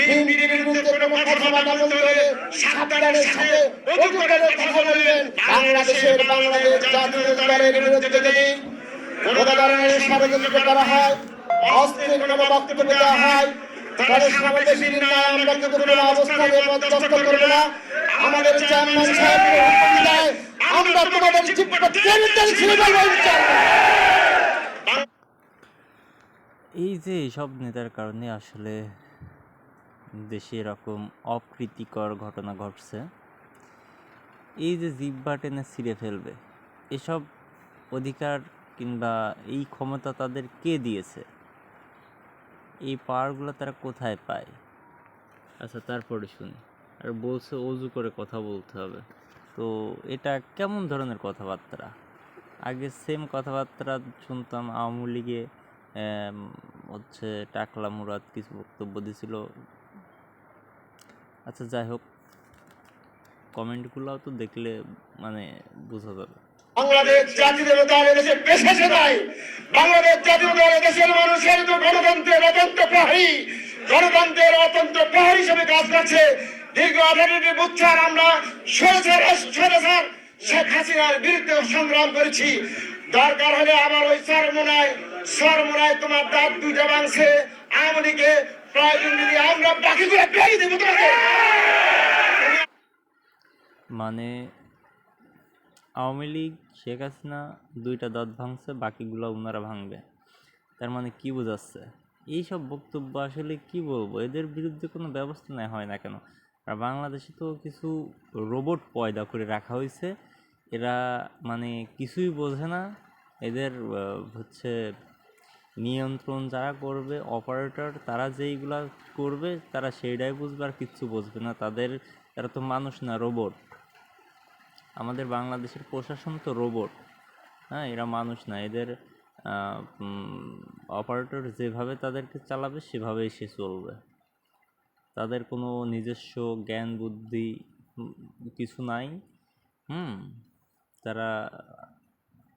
বিএনপির বিরুদ্ধে কোনো কথাবার্তা বলতে হলে সাবধানের সাথে অজু করে কথা বলবেন বাংলাদেশের বাংলাদেশ জাতীয় দলের বিরুদ্ধে যদি কোনো ধরনের ষড়যন্ত্র করা হয় অস্ত্রের কোনো বক্তব্য দেওয়া হয় তাহলে সমাবেশের ন্যায় আমরা কিন্তু কোনো অবস্থানে মধ্যস্থ করব না। আমাদের চেয়ারম্যান আমরা তোমাদের এই যে সব নেতার কারণে আসলে দেশে এরকম অপ্রীতিকর ঘটনা ঘটছে। এই যে জিব্বা টেনে ছিঁড়ে ফেলবে, এসব অধিকার কিংবা এই ক্ষমতা তাদের কে দিয়েছে? এই পাওয়ারগুলো তারা কোথায় পায়? আচ্ছা তারপরে শুনি। আর বলছে অজু করে কথা বলতে হবে। তো এটা কেমন ধরনের কথাবার্তা? আগে সেম কথাবার্তা শুনতাম, আওয়ামী লীগে হচ্ছে টাকলা মুরাদ কিছু বক্তব্য দিছিল। আচ্ছা যাই হোক। কমেন্টগুলোও তো দেখলে মানে বোঝা যাবে। বাংলাদেশ নাই বাংলাদেশ মানুষের তো গণতন্ত্রের অতন্ত্র প্রহরী। গণতন্ত্রের অতন্ত্র প্রহরী হিসেবে কাজ করছে। দীর্ঘ আঠারোটি বুচ্ছার আমরা স্বৈরাচার স্বৈরাচার শেখ হাসিনার বিরুদ্ধে সংগ্রাম করেছি। দরকার হলে আবার ওই সরমোনায় সরমোনায় তোমার দাঁত দুইটা ভাঙছে। আওয়ামী মানে আওয়ামী লীগ, শেখ হাসিনা দুইটা দাঁত ভাঙছে, বাকিগুলো ওনারা ভাঙবে। তার মানে কি বোঝাচ্ছে? এইসব বক্তব্য আসলে কি বলব? এদের বিরুদ্ধে কোনো ব্যবস্থা নেওয়া হয় না কেন? আর বাংলাদেশে তো কিছু রোবট পয়দা করে রাখা হয়েছে। এরা মানে কিছুই বোঝে না। এদের হচ্ছে নিয়ন্ত্রণ যারা করবে অপারেটর তারা যেইগুলা করবে, তারা সেইটাই বুঝবে আর কিচ্ছু বুঝবে না। তাদের, তারা তো মানুষ না রোবট আমাদের বাংলাদেশের প্রশাসন তো রোবট হ্যাঁ এরা মানুষ না। এদের অপারেটর যেভাবে তাদেরকে চালাবে, সেভাবেই সে চলবে। তাদের কোনো নিজস্ব জ্ঞান, বুদ্ধি কিছু নাই। হুম, তারা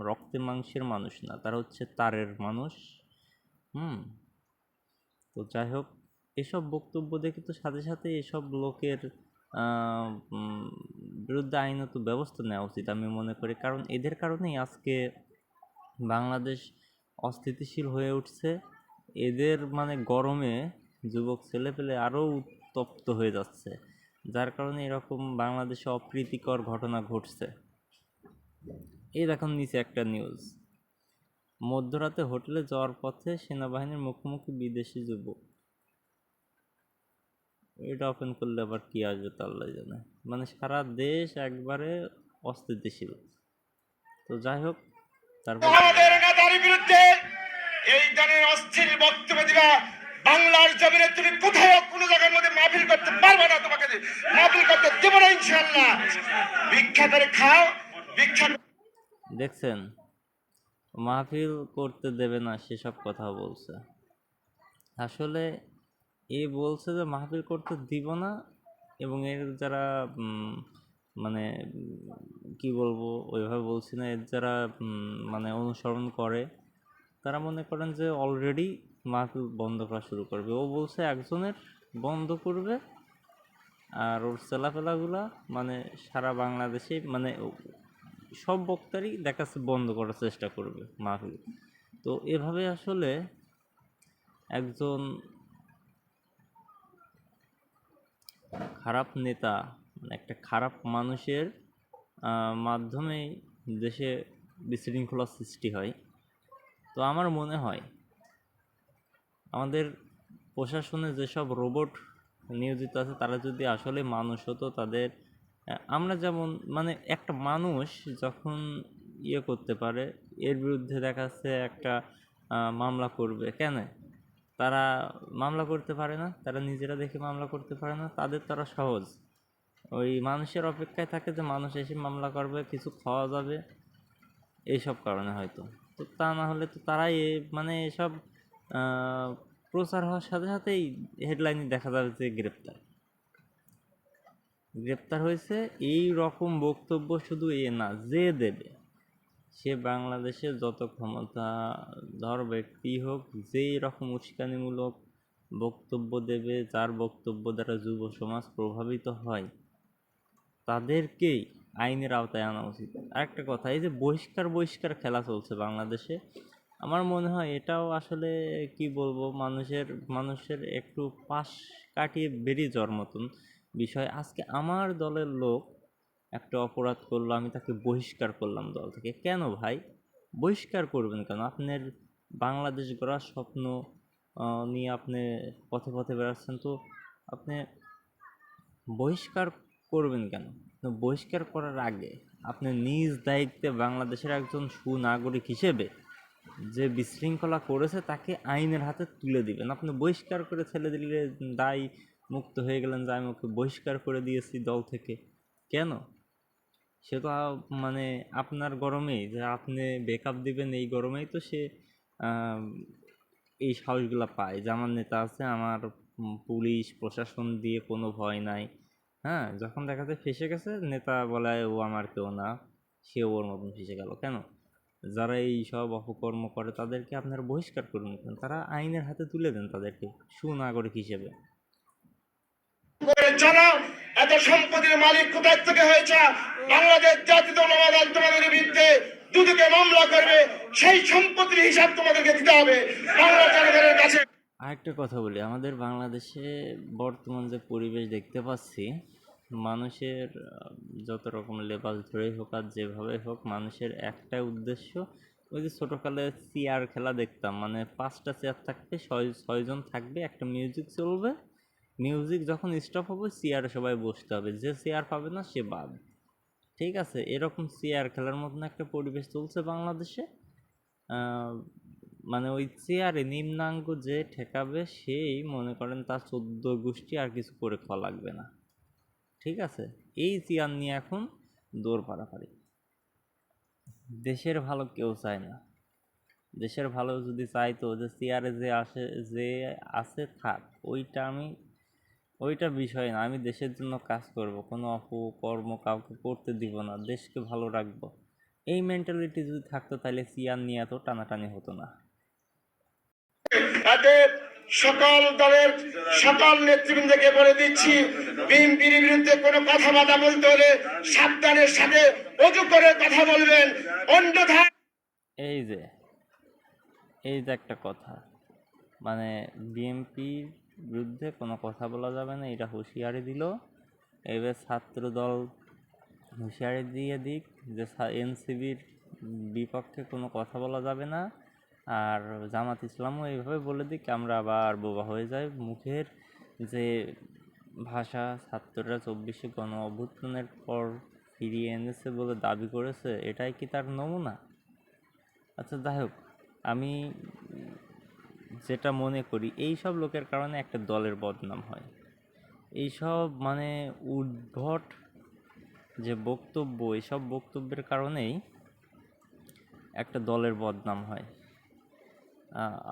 রক্তে মাংসের মানুষ না। তারা হচ্ছে তারের মানুষ। হুম। তো যাই হোক এসব বক্তব্য দেখে তো সাথে সাথে এসব লোকের বিরুদ্ধে আইনত ব্যবস্থা নেওয়া উচিত আমি মনে করি। কারণ এদের কারণেই আজকে বাংলাদেশ অস্থিতিশীল হয়ে উঠছে। এদের মানে গরমে যুবক ছেলেপেলে আরও উত্তপ্ত হয়ে যাচ্ছে। যার কারণে এরকম বাংলাদেশে অপ্রীতিকর ঘটনা ঘটছে। এই দেখুন নিচে একটা নিউজ মধ্যরাতে হোটেলে যাওয়ার পথে সেনাবাহিনীর মুখোমুখি বিদেশি যুবক। এটা ওপেন করলে আবার কি আসবে তা জানে। মানে সারা দেশ একবারে অস্থিতিশীল। তো যাই হোক তারপর আমাদের নেতার বিরুদ্ধে এই ধরনের অস্থির বক্তব্য দিবা বাংলার জমিনে তুমি কোনো জায়গার মধ্যে মাহফিল করতে পারবে না তোমাকে মাহফিল করতে দেবো না ইনশাল্লাহ ভিক্ষা করে খাও ভিক্ষা দেখছেন মাহফিল করতে দেবে না, সেসব কথা বলছে। আসলে এ বলছে যে মাহফিল করতে দিব না এবং এর যারা মানে কি বলব, ওইভাবে বলছি না, এর যারা মানে অনুসরণ করে, তারা মনে করেন যে অলরেডি মাহফিল বন্ধ করা শুরু করবে। ও বলছে একজনের বন্ধ করবে আর ওর চেলাফেলাগুলা মানে সারা বাংলাদেশে মানে সব বক্তারই দেখাচ্ছে বন্ধ করার চেষ্টা করবে মাহফিল। তো এভাবে আসলে একজন খারাপ নেতা মানে একটা খারাপ মানুষের আহ, মাধ্যমেই দেশে বিশৃঙ্খলার সৃষ্টি হয়। তো আমার মনে হয় আমাদের প্রশাসনে যেসব রোবট নিয়োজিত আছে তারা যদি আসলে মানুষ হতো তাদের আমরা যেমন মানে একটা মানুষ যখন ইয়ে করতে পারে, এর বিরুদ্ধে দেখা যাচ্ছে একটা মামলা করবে, কেন? তারা মামলা করতে পারে না, তারা নিজেরা দেখে মামলা করতে পারে না, তাদের তারা সহজ। ওই মানুষের অপেক্ষায় থাকে যে মানুষ এসে মামলা করবে, কিছু খাওয়া যাবে, এইসব কারণে হয়তো। তো তা না হলে তো তারাই মানে এসব প্রচার হওয়ার সাথে সাথেই হেডলাইনে দেখা যাবে যে গ্রেপ্তার। গ্রেপ্তার হয়েছে। এই রকম বক্তব্য শুধু এ না, যে দেবে। সে বাংলাদেশে যত ক্ষমতা ধর ব্যক্তি হোক, যেই রকম উস্কানিমূলক বক্তব্য দেবে, যার বক্তব্য দ্বারা যুব সমাজ প্রভাবিত হয়, তাদেরকেই আইনের আওতায় আনা উচিত। আরেকটা কথা, এই যে বহিষ্কার বহিষ্কার খেলা চলছে বাংলাদেশে, আমার মনে হয় এটাও আসলে কি বলব, মানুষের মানুষের একটু পাশ কাটিয়ে বেরিয়ে যাওয়ার মতন। বিষয়, আজকে আমার দলের লোক একটা অপরাধ করল, আমি তাকে বহিষ্কার করলাম দল থেকে। কেন ভাই? বহিষ্কার করবেন কেন? আপনার বাংলাদেশ গড়ার স্বপ্ন নিয়ে আপনি পথে পথে বেড়াচ্ছেন, তো আপনি বহিষ্কার করবেন কেন? বহিষ্কার করার আগে আপনি নিজ দায়িত্বে বাংলাদেশের একজন সুনাগরিক হিসেবে যে বিশৃঙ্খলা করেছে, তাকে আইনের হাতে তুলে দিবেন। আপনি বহিষ্কার করে ছেলে দিলে দায় মুক্ত হয়ে গেলেন যে আমি ওকে বহিষ্কার করে দিয়েছি দল থেকে। কেন? সে তো মানে আপনার গরমেই যে আপনি বেকআপ দিবেন এই গরমেই তো সে এই সাহসগুলো পায়। যে আমার নেতা আছে, আমার পুলিশ, প্রশাসন দিয়ে কোনো ভয় নাই। হ্যাঁ যখন দেখা যায় ফেসে গেছে, নেতা বলে ও আমার কেউ না সে ওর মতন ফেসে গেল। কেন? যারা এই সব অপকর্ম করে, তাদেরকে আপনারা বহিষ্কার করুন কেন তারা আইনের হাতে তুলে দেন তাদেরকে, সুনাগরিক হিসেবে। চলো এত সম্পত্তির মালিক কোথায় থেকে হয়েছে? বাংলাদেশ জাতীয় দল তোমাদের বিরুদ্ধে দুদিকে মামলা করবে, সেই সম্পত্তির হিসাব তোমাদেরকে দিতে হবে। বাংলা জনগণের কাছে। আরেকটা কথা বলি, আমাদের বাংলাদেশে বর্তমান যে পরিবেশ দেখতে পাচ্ছি, মানুষের যত রকম লেবাস ধরেই হোক আর যেভাবে হোক, মানুষের একটাই উদ্দেশ্য, ওই যে ছোটোকালে চেয়ার খেলা দেখতাম মানে পাঁচটা চেয়ার থাকবে, ছয়, ছয়জন থাকবে, একটা মিউজিক চলবে মিউজিক যখন স্টপ হবে চেয়ারে সবাই বসতে হবে। যে চেয়ার পাবে না, সে বাদ। ঠিক আছে? এরকম চেয়ার খেলার মতন একটা পরিবেশ চলছে বাংলাদেশে। মানে ওই চেয়ারে নিম্নাঙ্গ যে ঠেকাবে, সেই মনে করেন তার চোদ্দ গোষ্ঠী আর কিছু করে খাওয়া লাগবে না। ঠিক আছে? এই চেয়ার নিয়ে এখন দৌড় পাড়াপাড়ি দেশের ভালো কেউ চায় না। দেশের ভালো যদি চাইতো যে চেয়ারে যে আসে, যে আছে, থাক। ওইটা আমি ওইটা বিষয় না। আমি দেশের জন্য কাজ করব। কোনো অপকর্ম কাউকে করতে দিব না। দেশকে ভালো রাখব। এই মেন্টালিটি যদি থাকতো তাহলে চেয়ার নিয়ে এত টানাটানি হতো না। সকল দলের সকল নেতৃবৃন্দকে বলে দিচ্ছি বিএনপির বিরুদ্ধে কোনো কথাবার্তা বলতে হলে সাবধানের সাথে অজু করে কথা বলবেন। অন্যথায় এই যে এই যে একটা কথা। মানে বিএনপির বিরুদ্ধে কোনো কথা বলা যাবে না, এটা হুঁশিয়ারি দিল। এবার ছাত্র দল হুঁশিয়ারি দিয়ে দিক যে এনসিবির বিপক্ষে কোনো কথা বলা যাবে না। আর জামাত ইসলামও এইভাবে বলে দিক, আমরা আবার বোবা হয়ে যাই। মুখের যে ভাষা ছাত্ররা চব্বিশে গণ অভ্যুত্থানের পর ফিরিয়ে এনেছে বলে দাবি করেছে, এটাই কি তার নমুনা? আচ্ছা যাই হোক, আমি যেটা মনে করি এই সব লোকের কারণে একটা দলের বদনাম হয়। এইসব মানে উদ্ভট যে বক্তব্য, এইসব বক্তব্যের কারণেই একটা দলের বদনাম হয়।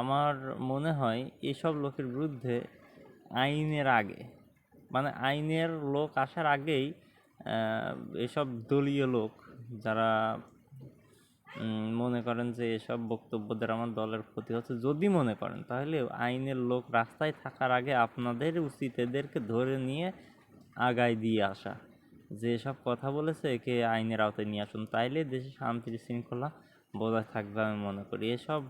আমার মনে হয় এইসব লোকের বিরুদ্ধে আইনের আগে মানে আইনের লোক আসার আগেই এসব দলীয় লোক যারা মনে করেন যে এসব বক্তব্য দ্বারা আমার দলের ক্ষতি হচ্ছে। যদি মনে করেন, তাহলে আইনের লোক রাস্তায় থাকার আগে আপনাদের উচিত এদেরকে ধরে নিয়ে আগায় দিয়ে আসা। যে সব কথা বলেছে, একে আইনের আওতায় নিয়ে আসুন। তাইলে দেশে শান্তির শৃঙ্খলা বজায় থাকবে আমি মনে করি। এসব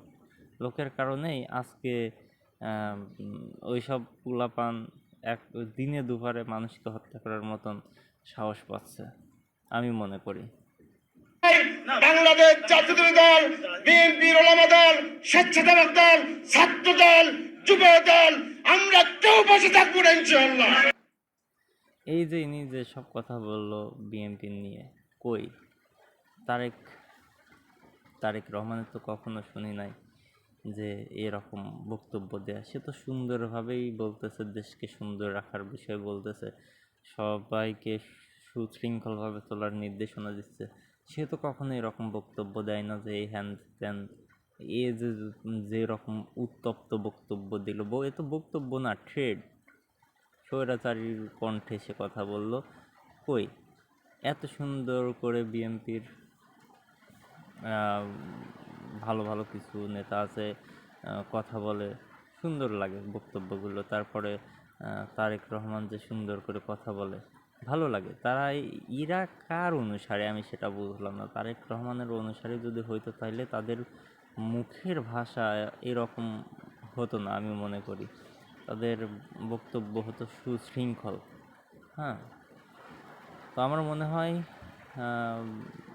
লোকের কারণেই আজকে ওইসব পোলাপান এক দিনে দুপুরে মানুষকে হত্যা করার মতন সাহস পাচ্ছে, আমি মনে করি। বাংলাদেশ জাতীয় দল, বিএনপির ওলামা দল, স্বেচ্ছাসেবক দল, ছাত্র দল, যুব দল, আমরা কেউ বসে থাকব না, ইনশাআল্লাহ। এই যে ইনি যে সব কথা বলল বিএনপি নিয়ে, কই? তারেক তারেক রহমানের তো কখনো শুনি নাই যে এরকম বক্তব্য দেয়া। সে তো সুন্দরভাবেই বলতেছে, দেশকে সুন্দর রাখার বিষয়ে বলতেছে। সবাইকে সুশৃঙ্খলভাবে চলার নির্দেশনা দিচ্ছে। সে তো কখনো এরকম বক্তব্য দেয় না যে হ্যান ত্যান এ যে যেরকম উত্তপ্ত বক্তব্য দিল। ব- এ তো বক্তব্য না ট্রেড স্বৈরাচারীর কণ্ঠে সে কথা বলল, কই, এত সুন্দর করে বিএনপির ভালো ভালো কিছু নেতা আছে কথা বলে, সুন্দর লাগে বক্তব্যগুলো। তারপরে তারেক রহমান যে সুন্দর করে কথা বলে ভালো লাগে। তারা এরা কার অনুসারে? আমি সেটা বুঝলাম না। তারেক রহমানের অনুসারী যদি হইতো তাহলে তাদের মুখের ভাষা এরকম হতো না আমি মনে করি। তাদের বক্তব্য হতো সুশৃঙ্খল। হ্যাঁ? তো আমার মনে হয়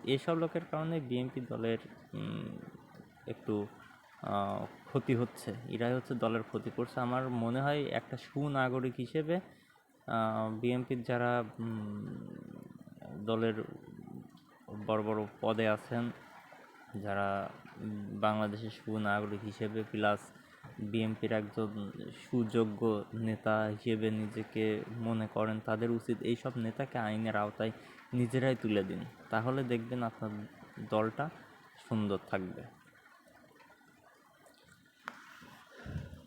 এসব লোকের কারণে বিএনপি দলের একটু ক্ষতি হচ্ছে। এরাই হচ্ছে দলের ক্ষতি করছে। আমার মনে হয় একটা সুনাগরিক হিসেবে বিএনপির যারা দলের বড় বড় পদে আছেন, যারা বাংলাদেশের সুনাগরিক হিসেবে প্লাস বিএনপির একজন সুযোগ্য নেতা হিসেবে নিজেকে মনে করেন, তাদের উচিত এইসব নেতাকে আইনের আওতায় নিজেরাই তুলে দিন। তাহলে দেখবেন আপনার দলটা সুন্দর থাকবে।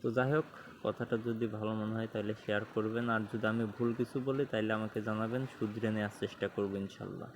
তো যাই হোক কথাটা যদি ভালো মনে হয় তাহলে শেয়ার করবেন। আর যদি আমি ভুল কিছু বলি তাহলে আমাকে জানাবেন, শুধরে নেওয়ার চেষ্টা করব ইনশাল্লাহ।